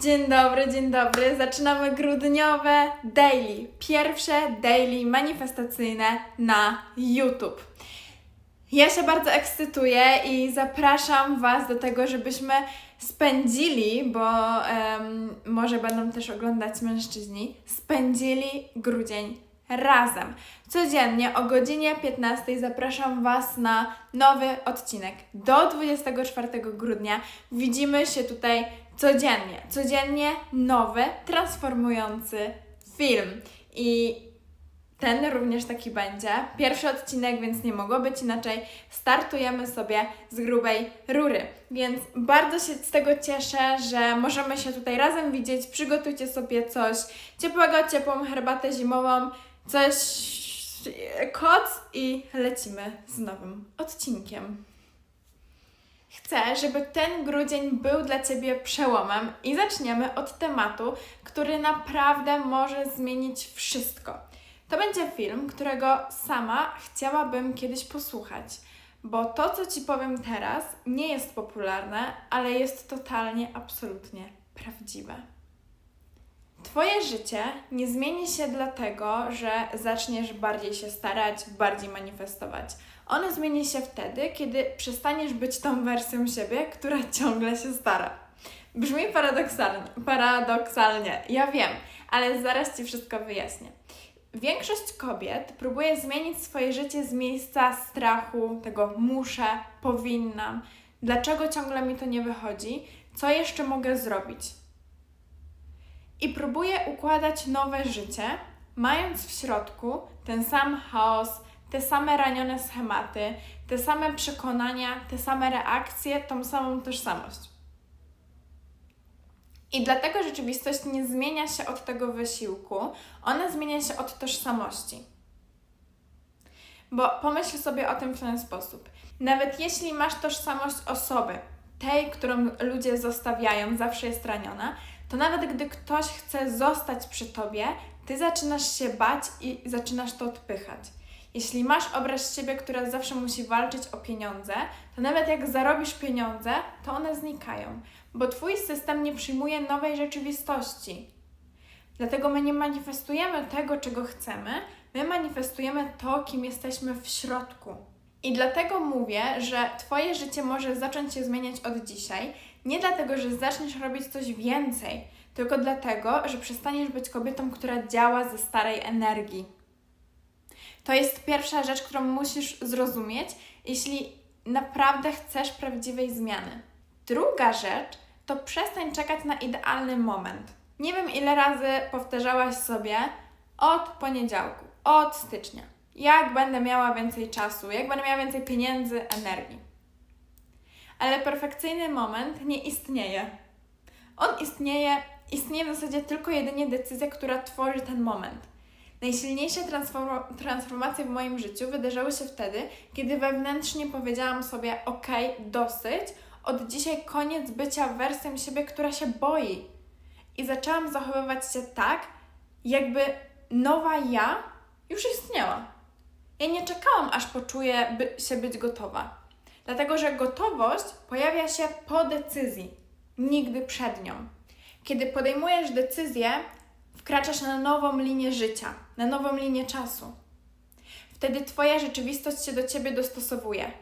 Dzień dobry, dzień dobry. Zaczynamy grudniowe daily. Pierwsze daily manifestacyjne na YouTube. Ja się bardzo ekscytuję i zapraszam Was do tego, żebyśmy spędzili, bo em, może będą też oglądać mężczyźni, spędzili grudzień razem. Codziennie o godzinie 15 zapraszam Was na nowy odcinek. Do 24 grudnia widzimy się tutaj codziennie. Codziennie nowy, transformujący film. I ten również taki będzie. Pierwszy odcinek, więc nie mogło być inaczej. Startujemy sobie z grubej rury. Więc bardzo się z tego cieszę, że możemy się tutaj razem widzieć. Przygotujcie sobie coś ciepłego, ciepłą herbatę zimową, coś koc i lecimy z nowym odcinkiem. Chcę, żeby ten grudzień był dla Ciebie przełomem i zaczniemy od tematu, który naprawdę może zmienić wszystko. To będzie film, którego sama chciałabym kiedyś posłuchać, bo to, co Ci powiem teraz, nie jest popularne, ale jest totalnie, absolutnie prawdziwe. Twoje życie nie zmieni się dlatego, że zaczniesz bardziej się starać, bardziej manifestować. Ono zmieni się wtedy, kiedy przestaniesz być tą wersją siebie, która ciągle się stara. Brzmi paradoksalnie, paradoksalnie, ja wiem, ale zaraz Ci wszystko wyjaśnię. Większość kobiet próbuje zmienić swoje życie z miejsca strachu, tego muszę, powinnam, dlaczego ciągle mi to nie wychodzi, co jeszcze mogę zrobić. I próbuje układać nowe życie, mając w środku ten sam chaos, te same ranione schematy, te same przekonania, te same reakcje, tą samą tożsamość. I dlatego rzeczywistość nie zmienia się od tego wysiłku, ona zmienia się od tożsamości. Bo pomyśl sobie o tym w ten sposób. Nawet jeśli masz tożsamość osoby, tej, którą ludzie zostawiają, zawsze jest raniona, to nawet gdy ktoś chce zostać przy tobie, ty zaczynasz się bać i zaczynasz to odpychać. Jeśli masz obraz siebie, która zawsze musi walczyć o pieniądze, to nawet jak zarobisz pieniądze, to one znikają, bo twój system nie przyjmuje nowej rzeczywistości. Dlatego my nie manifestujemy tego, czego chcemy, my manifestujemy to, kim jesteśmy w środku. I dlatego mówię, że Twoje życie może zacząć się zmieniać od dzisiaj, nie dlatego, że zaczniesz robić coś więcej, tylko dlatego, że przestaniesz być kobietą, która działa ze starej energii. To jest pierwsza rzecz, którą musisz zrozumieć, jeśli naprawdę chcesz prawdziwej zmiany. Druga rzecz to przestań czekać na idealny moment. Nie wiem, ile razy powtarzałaś sobie od poniedziałku, od stycznia, jak będę miała więcej czasu, jak będę miała więcej pieniędzy, energii. Ale perfekcyjny moment nie istnieje. On istnieje, istnieje w zasadzie tylko jedynie decyzja, która tworzy ten moment. Najsilniejsze transform- transformacje w moim życiu wydarzyły się wtedy, kiedy wewnętrznie powiedziałam sobie: OK, dosyć, od dzisiaj koniec bycia wersją siebie, która się boi. I zaczęłam zachowywać się tak, jakby nowa ja już istniała. Ja nie czekałam, aż poczuję by się być gotowa. Dlatego, że gotowość pojawia się po decyzji, nigdy przed nią. Kiedy podejmujesz decyzję, wkraczasz na nową linię życia, na nową linię czasu. Wtedy Twoja rzeczywistość się do Ciebie dostosowuje.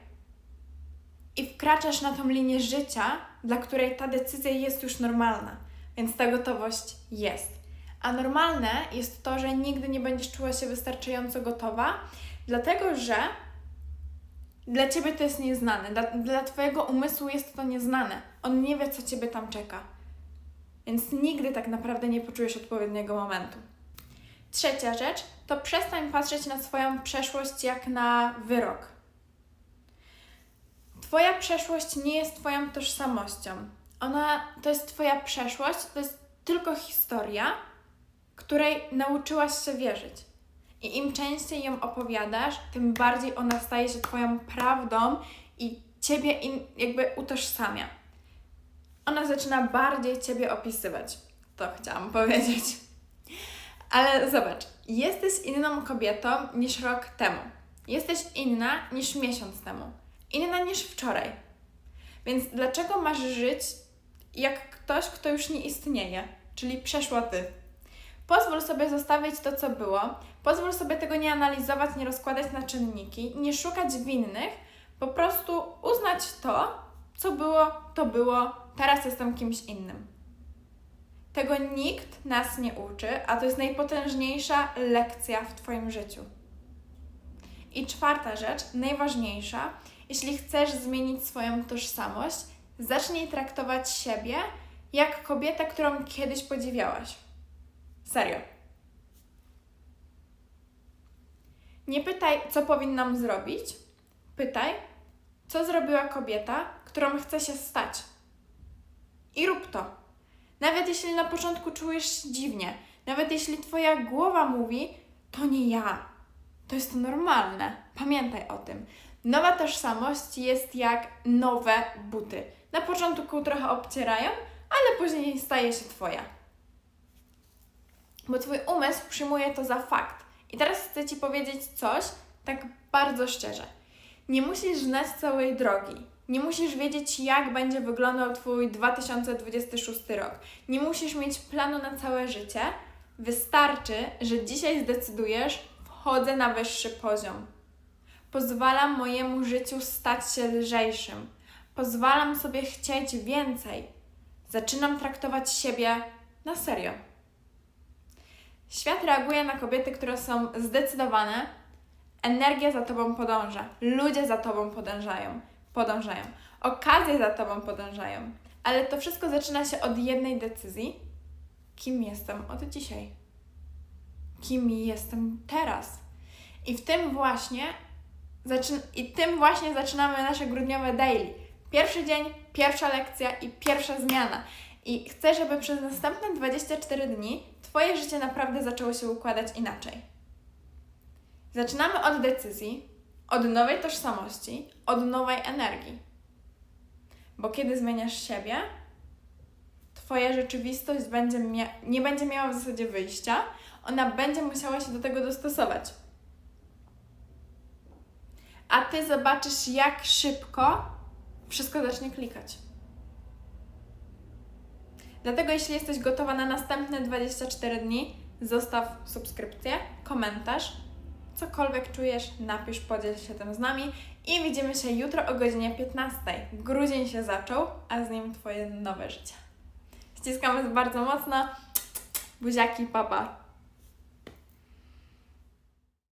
I wkraczasz na tą linię życia, dla której ta decyzja jest już normalna, więc ta gotowość jest. A normalne jest to, że nigdy nie będziesz czuła się wystarczająco gotowa, dlatego że dla Ciebie to jest nieznane, dla, dla Twojego umysłu jest to nieznane. On nie wie, co Ciebie tam czeka. Więc nigdy tak naprawdę nie poczujesz odpowiedniego momentu. Trzecia rzecz to przestań patrzeć na swoją przeszłość jak na wyrok. Twoja przeszłość nie jest Twoją tożsamością. Ona to jest Twoja przeszłość, to jest tylko historia, której nauczyłaś się wierzyć. I im częściej ją opowiadasz, tym bardziej ona staje się Twoją prawdą i Ciebie im jakby utożsamia. Ona zaczyna bardziej Ciebie opisywać. To chciałam powiedzieć. Ale zobacz, jesteś inną kobietą niż rok temu. Jesteś inna niż miesiąc temu. Inna niż wczoraj. Więc dlaczego masz żyć jak ktoś, kto już nie istnieje, czyli przeszła ty. Pozwól sobie zostawić to, co było, pozwól sobie tego nie analizować, nie rozkładać na czynniki, nie szukać winnych, po prostu uznać to, co było, to było, teraz jestem kimś innym. Tego nikt nas nie uczy, a to jest najpotężniejsza lekcja w Twoim życiu. I czwarta rzecz, najważniejsza, jeśli chcesz zmienić swoją tożsamość, zacznij traktować siebie jak kobietę, którą kiedyś podziwiałaś. Serio. Nie pytaj, co powinnam zrobić. Pytaj, co zrobiła kobieta, którą chce się stać. I rób to. Nawet jeśli na początku czujesz dziwnie, nawet jeśli Twoja głowa mówi, to nie ja. To jest normalne. Pamiętaj o tym. Nowa tożsamość jest jak nowe buty. Na początku trochę obcierają, ale później staje się Twoja. Bo Twój umysł przyjmuje to za fakt. I teraz chcę Ci powiedzieć coś tak bardzo szczerze. Nie musisz znać całej drogi. Nie musisz wiedzieć, jak będzie wyglądał Twój 2026 rok. Nie musisz mieć planu na całe życie. Wystarczy, że dzisiaj zdecydujesz, wchodzę na wyższy poziom. Pozwalam mojemu życiu stać się lżejszym. Pozwalam sobie chcieć więcej. Zaczynam traktować siebie na serio. Świat reaguje na kobiety, które są zdecydowane. Energia za tobą podąża. Ludzie za tobą podążają. Podążają. Okazje za tobą podążają. Ale to wszystko zaczyna się od jednej decyzji. Kim jestem od dzisiaj? Kim jestem teraz? I w tym właśnie zaczyn- i tym właśnie zaczynamy nasze grudniowe daily. Pierwszy dzień, pierwsza lekcja i pierwsza zmiana. I chcę, żeby przez następne 24 dni Twoje życie naprawdę zaczęło się układać inaczej. Zaczynamy od decyzji, od nowej tożsamości, od nowej energii. Bo kiedy zmieniasz siebie, Twoja rzeczywistość będzie nie będzie miała w zasadzie wyjścia, ona będzie musiała się do tego dostosować. A Ty zobaczysz, jak szybko wszystko zacznie klikać. Dlatego, jeśli jesteś gotowa na następne 24 dni, zostaw subskrypcję, komentarz, cokolwiek czujesz, napisz, podziel się tym z nami i widzimy się jutro o godzinie 15. Grudzień się zaczął, a z nim Twoje nowe życie. Ściskamy bardzo mocno. Buziaki, papa.